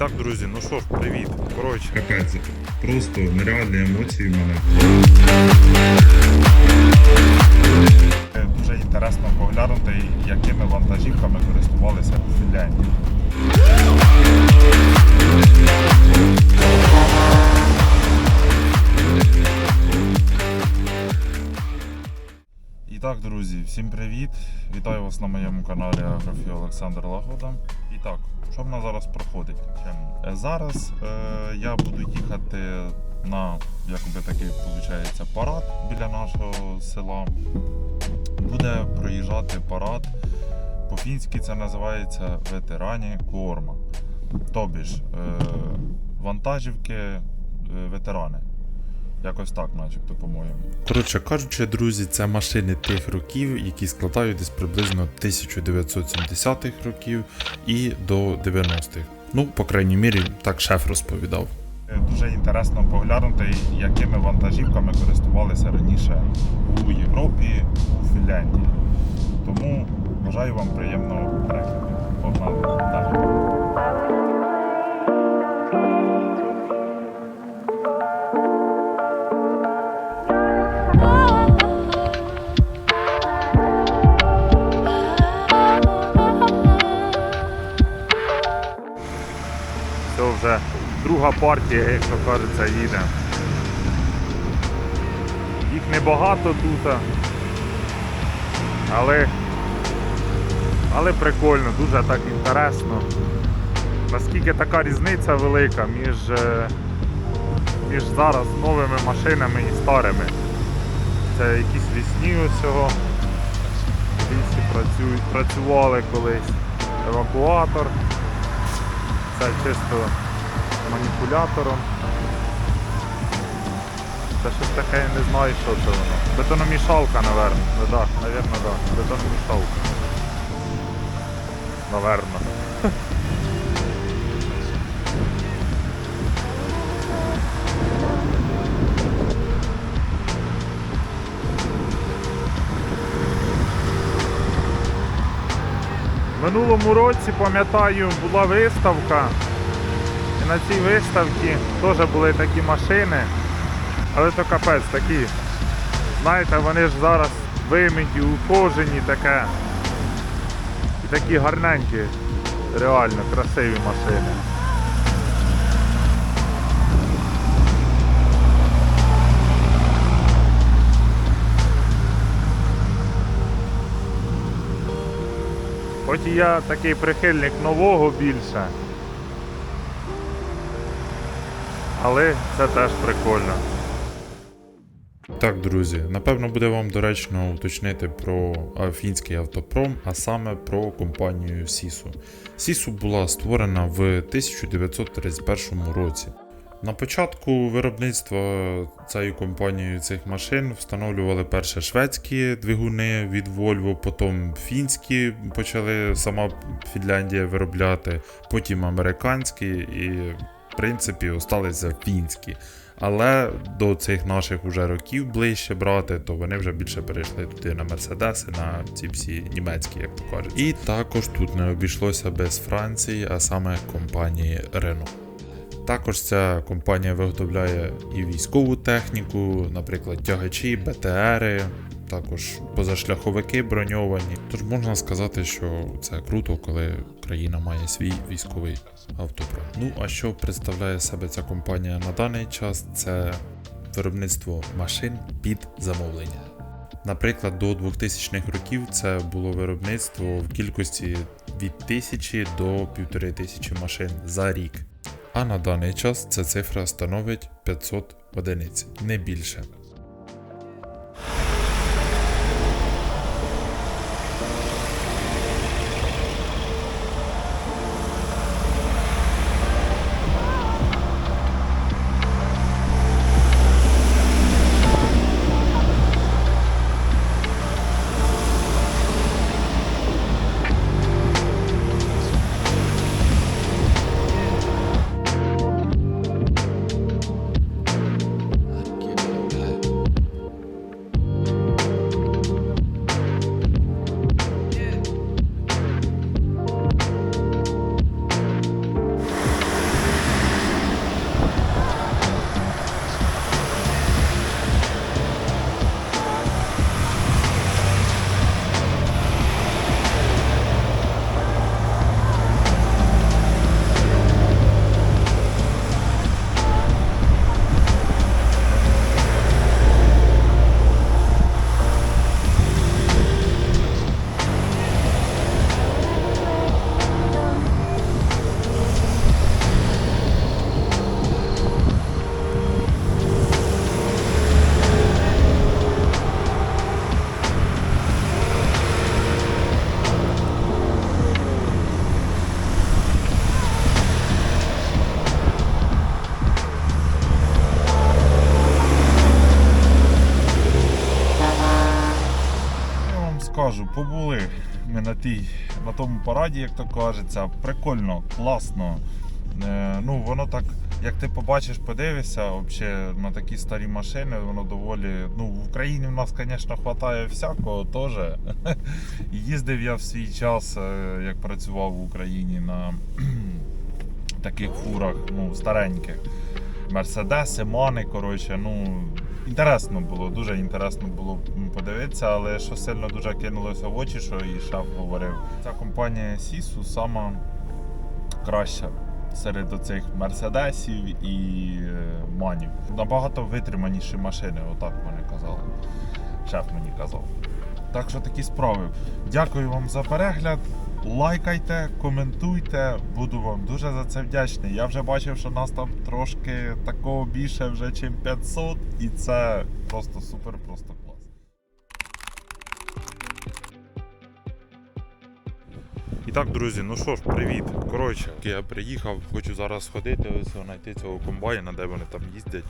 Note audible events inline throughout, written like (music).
так, друзі, ну що ж, привіт. Коротше, Капець, просто нереальні емоції в мене. дуже інтересно поглянути, якими вантажівками користувалися в Фінляндії. І так, друзі, всім привіт! Вітаю вас на моєму каналі Агрофі Олександр Лагода. І так, що в нас зараз проходить? Е, Зараз е, я буду їхати на якоби такий виходить, парад біля нашого села. Буде проїжджати парад. По-фінськи це називається ветерані Корма. Тобі ж е, вантажівки е, ветерани. Якось так, начебто, по-моєму. Коротше кажучи, друзі, це машини тих років, які складають десь приблизно 1970-х років і до 90-х. Ну, по крайній мірі, так шеф розповідав. Дуже інтересно поглянути, якими вантажівками користувалися раніше у Європі, у Фінляндії. Тому бажаю вам приємного перегляду. Погнали друга партія, як то кажеться, їде. Їх небагато тут. Але, але прикольно, дуже так інтересно. Наскільки така різниця велика між, е, між зараз новими машинами і старими. Це якісь лісні усього. Лісі працюють, працювали колись евакуатор. Це чисто маніпулятором. Це щось таке, я не знаю, що це воно. Бетономішалка, напевно. Ну, да, напевно, да. Бетономішалка. Наверно. (laughs) Минулому році, пам'ятаю, була виставка. На цій виставці теж були такі машини. Але то капець такі. Знаєте, вони ж зараз вимиті, ухожені таке. І такі гарненькі, реально красиві машини. Хоч і я такий прихильник нового більше. Але це теж прикольно. Так, друзі, напевно буде вам доречно уточнити про фінський автопром, а саме про компанію Сісу. Сісу була створена в 1931 році. На початку виробництва цією компанією цих машин встановлювали перше шведські двигуни від Volvo, потім фінські почали сама Фінляндія виробляти, потім американські і, принципі, осталися фінські. Але до цих наших уже років ближче брати, то вони вже більше перейшли туди на Мерседеси, на ці всі німецькі, як то кажуть. І також тут не обійшлося без Франції, а саме компанії Renault. Також ця компанія виготовляє і військову техніку, наприклад, тягачі, БТРи, також позашляховики броньовані. Тож можна сказати, що це круто, коли країна має свій військовий автопром. Ну а що представляє себе ця компанія на даний час? Це виробництво машин під замовлення. Наприклад, до 2000-х років це було виробництво в кількості від 1000 до 1500 машин за рік. А на даний час ця цифра становить 500 одиниць, не більше. Побули ми на тій, на тому параді, як то кажеться. Прикольно, класно. Е, ну, воно так, як ти побачиш, подивишся, взагалі на такі старі машини, воно доволі. Ну, в Україні в нас, звісно, вистачає всякого теж. (laughs) Їздив я в свій час, е, як працював в Україні на (clears throat) таких фурах, ну, стареньких. Мерседеси, мани, коротше, ну. Інтересно було, дуже інтересно було подивитися, але що сильно дуже кинулося в очі, що і шеф говорив. Ця компанія Сісу сама краща серед оцих мерседесів і е, манів. Набагато витриманіші машини, отак мені казали. Шеф мені казав. Так що такі справи. Дякую вам за перегляд. Лайкайте, коментуйте, буду вам дуже за це вдячний. Я вже бачив, що нас там трошки такого більше вже, ніж 500, і це просто супер, просто клас. І так, друзі, ну що ж, привіт. Коротше, я приїхав, хочу зараз сходити, ось знайти цього комбайна, де вони там їздять.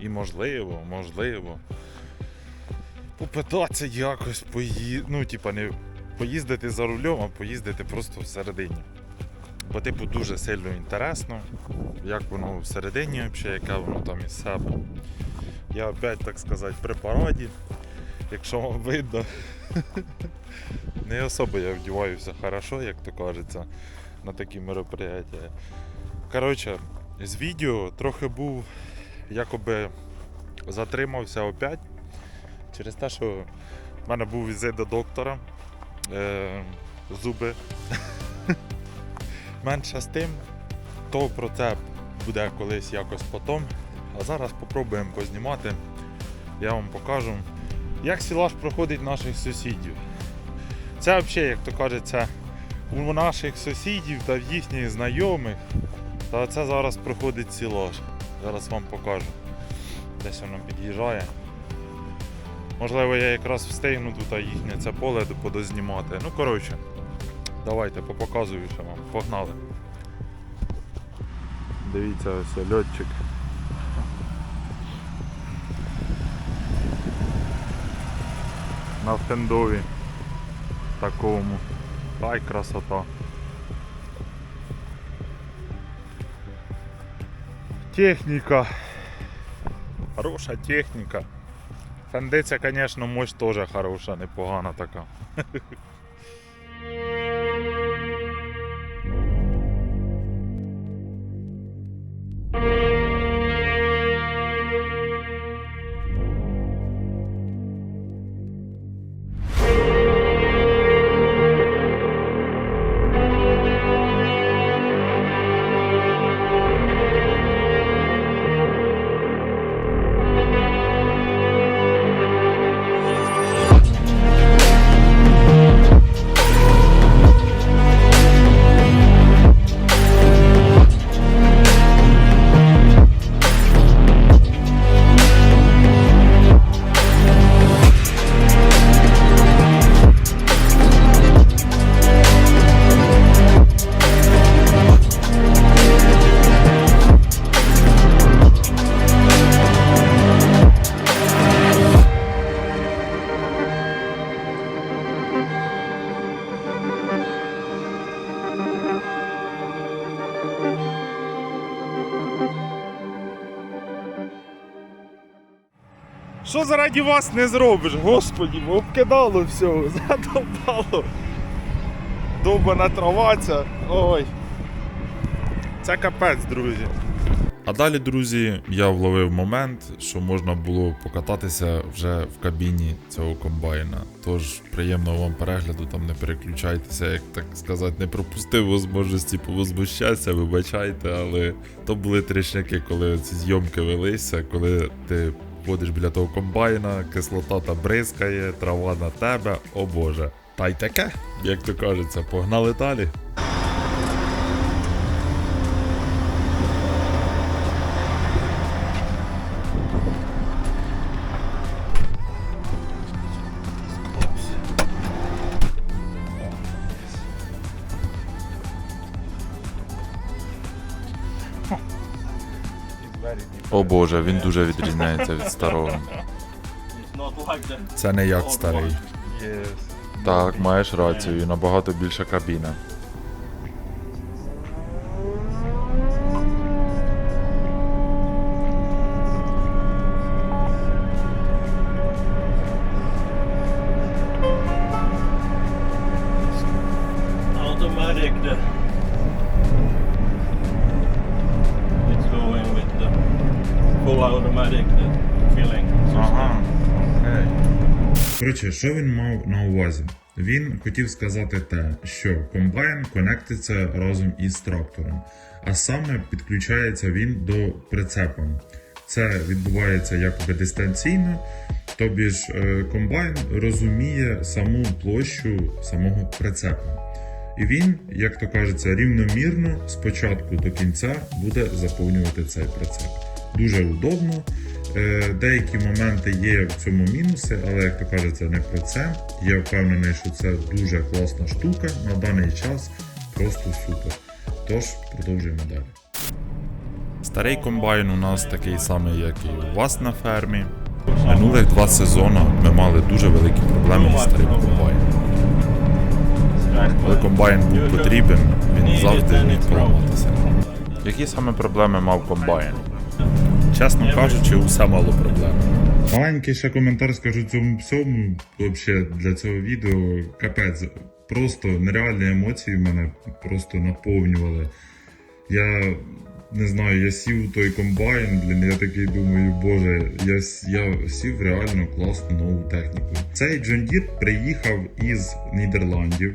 І можливо, можливо, попитатися якось поїздити. Ну, типа, не поїздити за рулем, а поїздити просто всередині. Бо, типу, дуже сильно інтересно, як воно всередині, взагалі, яке воно там із себе. Я опять, так сказати, при параді. Якщо вам видно, (laughs) не особо я вдіваюся хорошо, як то кажеться, на такі мероприятия. Коротше, з відео трохи був якоби затримався опять через те, що в мене був візит до доктора. Е, зуби. Менше з тим, то про це буде колись якось потом. А зараз спробуємо познімати. Я вам покажу, як сілаж проходить наших сусідів. Це взагалі, як то кажеться, у наших сусідів та в їхніх знайомих. Та це зараз проходить сілаж. Зараз вам покажу. Десь воно під'їжджає. Можливо, я якраз встигну тут їхнє це поле подознімати. Ну, коротше, давайте попоказую ще вам. Погнали. Дивіться, ось льотчик. На стендові такому. Ай, красота. Техніка. Хороша техніка. Фендиця, звісно, мощь теж хороша, непогана така. (laughs) Що заради вас не зробиш, господі, обкидало все, задовбало. Довбана трава ця. Ой. Це капець, друзі. А далі, друзі, я вловив момент, що можна було покататися вже в кабіні цього комбайна. Тож приємного вам перегляду, там не переключайтеся, як так сказати, не пропустив можливості повозмущатися, вибачайте, але то були трішняки, коли ці зйомки велися, коли ти ходиш біля того комбайна, кислота та бризкає, трава на тебе, о боже. Та й таке, як то кажеться, погнали далі. Він дуже відрізняється від старого. Це не як старий. Так, маєш рацію, і набагато більша кабіна. Коротше, що він мав на увазі? Він хотів сказати те, що комбайн конектиться разом із трактором, а саме підключається він до прицепа. Це відбувається якоби дистанційно, тобі ж е, комбайн розуміє саму площу самого прицепа. І він, як то кажеться, рівномірно з початку до кінця буде заповнювати цей прицеп. Дуже удобно. Е, Деякі моменти є в цьому мінуси, але як то кажеться, не про це. Я впевнений, що це дуже класна штука на даний час. Просто супер. Тож продовжуємо далі. Старий комбайн у нас такий самий, як і у вас на фермі. Минулих два сезони ми мали дуже великі проблеми зі старим комбайном. Коли комбайн був потрібен, він завжди міг поламатися. Які саме проблеми мав комбайн? Чесно кажучи, усе мало проблем. Маленький ще коментар скажу цьому всьому. Взагалі для цього відео капець. Просто нереальні емоції мене просто наповнювали. Я не знаю, я сів у той комбайн, блін, я такий думаю, боже, я, я сів реально класну нову техніку. Цей John Deere приїхав із Нідерландів.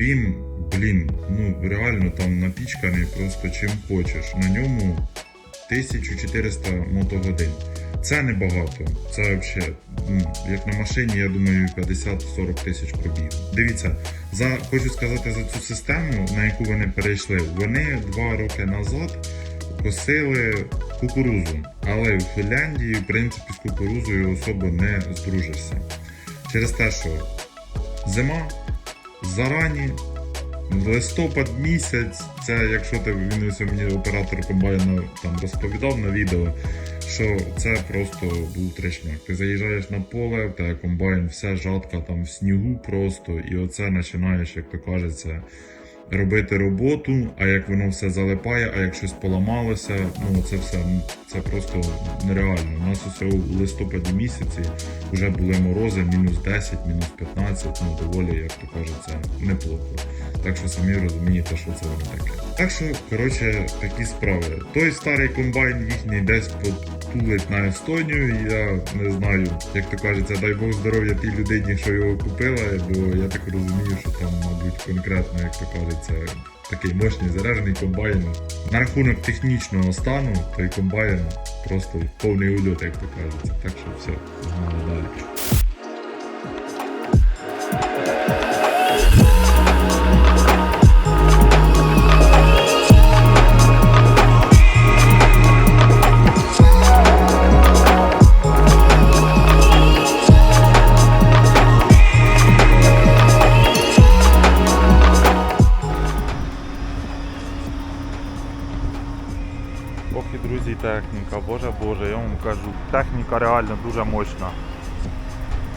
Він, блін, ну реально там напічканий просто чим хочеш. На ньому 1400 мотогодин. Це небагато. Це взагалі, ну, як на машині, я думаю, 50-40 тисяч пробіг. Дивіться, за хочу сказати за цю систему, на яку вони перейшли. Вони два роки назад косили кукурузу, але в Фінляндії, в принципі, з кукурузою особо не здружишся. Через те, що зима, зарані, листопад місяць, це якщо ти він ось мені оператор комбайна там розповідав на відео, що це просто був трешняк. Ти заїжджаєш на поле, в тебе комбайн, все жатка там в снігу просто, і оце починаєш, як то кажеться, робити роботу, а як воно все залипає, а як щось поламалося, ну це все це просто нереально. У нас усе у листопаді місяці вже були морози, мінус 10, мінус 15, ну доволі, як то кажеться, неплохо. Так що самі розумієте, що це воно таке. Так що, коротше, такі справи. Той старий комбайн їхній десь потулить на Естонію. Я не знаю, як то кажеться, дай Бог здоров'я тій людині, що його купила, бо я так розумію, що там, мабуть, конкретно, як то кажеться, такий мощний заряджений комбайн. На рахунок технічного стану, той комбайн просто повний ульот, як то кажеться. Так що все, погнали далі. Техніка, боже боже, я вам кажу, техніка реально дуже мощна.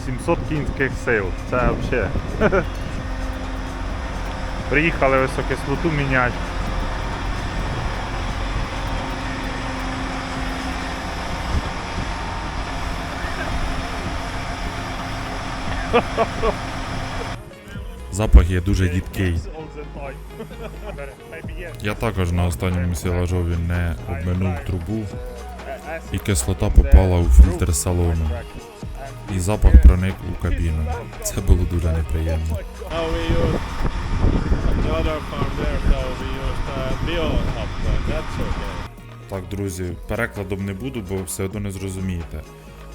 700 кінських сил, це взагалі. (laughs) Приїхали ось кислоту міняти. (laughs) Запах є дуже дідкий. (laughs) Я також на останньому сілажові не обминув трубу, і кислота попала у фільтр салону. І запах проник у кабіну. Це було дуже неприємно. Так, друзі, перекладом не буду, бо все одно не зрозумієте.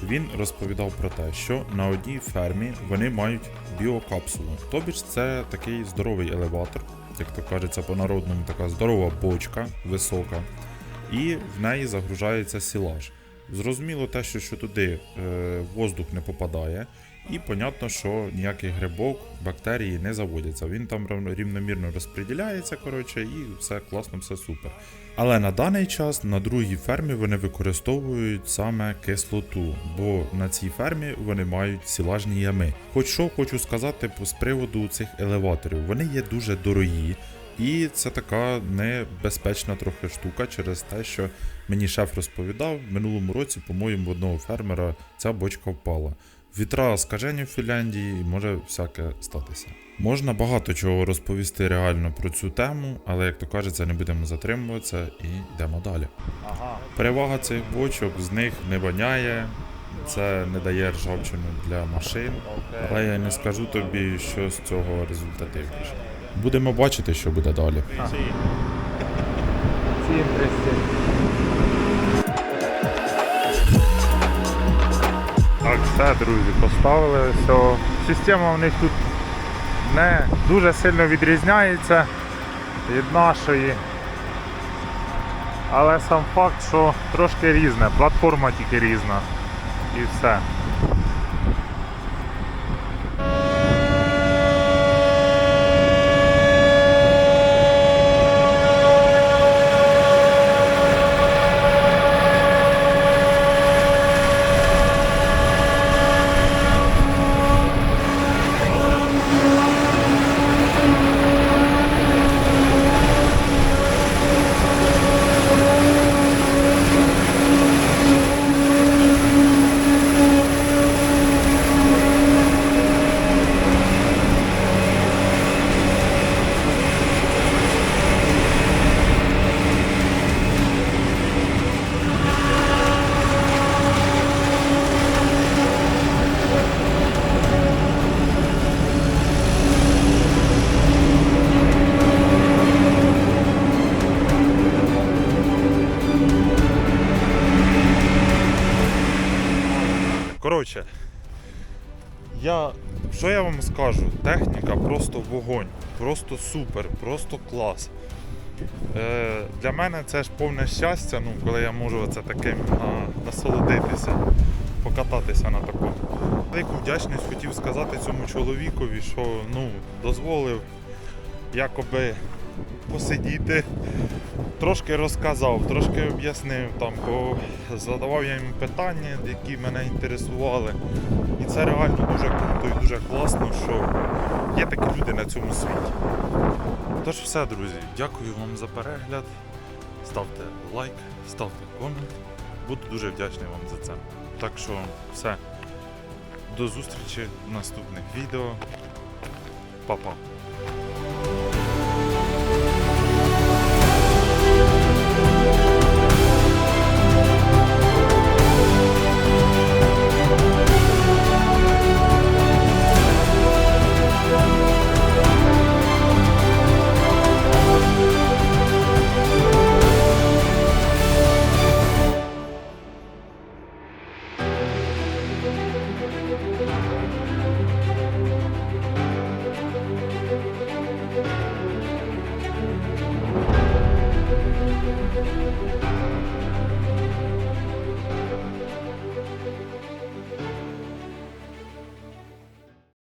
Він розповідав про те, що на одній фермі вони мають біокапсулу. Тобі ж це такий здоровий елеватор, як то кажеться по-народному, така здорова бочка, висока, і в неї загружається сілаж. Зрозуміло те, що, що туди е, воздух не попадає, І понятно, що ніяких грибок, бактерії не заводяться. Він там рівномірно розподіляється, коротше, і все класно, все супер. Але на даний час на другій фермі вони використовують саме кислоту, бо на цій фермі вони мають сілажні ями. Хоч що хочу сказати з приводу цих елеваторів, вони є дуже дорогі. І це така небезпечна трохи штука через те, що мені шеф розповідав, в минулому році, по-моєму, в одного фермера ця бочка впала. Вітра скажені в Фінляндії, і може всяке статися. Можна багато чого розповісти реально про цю тему, але як то кажеться, не будемо затримуватися і йдемо далі. Ага. Перевага цих бочок з них не воняє, це не дає ржавчину для машин, але я не скажу тобі, що з цього результативніше. Будемо бачити, що буде далі. Так, все, друзі, поставили все. Система в них тут не дуже сильно відрізняється від нашої. Але сам факт, що трошки різне, платформа тільки різна. І все. Коротше, я. Що я вам скажу? Техніка просто вогонь, просто супер, просто клас. Е, для мене це ж повне щастя, ну, коли я можу це таким а, насолодитися, покататися на такому. Велику вдячність хотів сказати цьому чоловікові, що ну, дозволив якоби посидіти, трошки розказав, трошки об'яснив, там, бо задавав я їм питання, які мене інтересували. І це реально дуже круто і дуже класно, що є такі люди на цьому світі. Тож все, друзі, дякую вам за перегляд. Ставте лайк, ставте комент. Буду дуже вдячний вам за це. Так що все. До зустрічі в наступних відео. Па-па.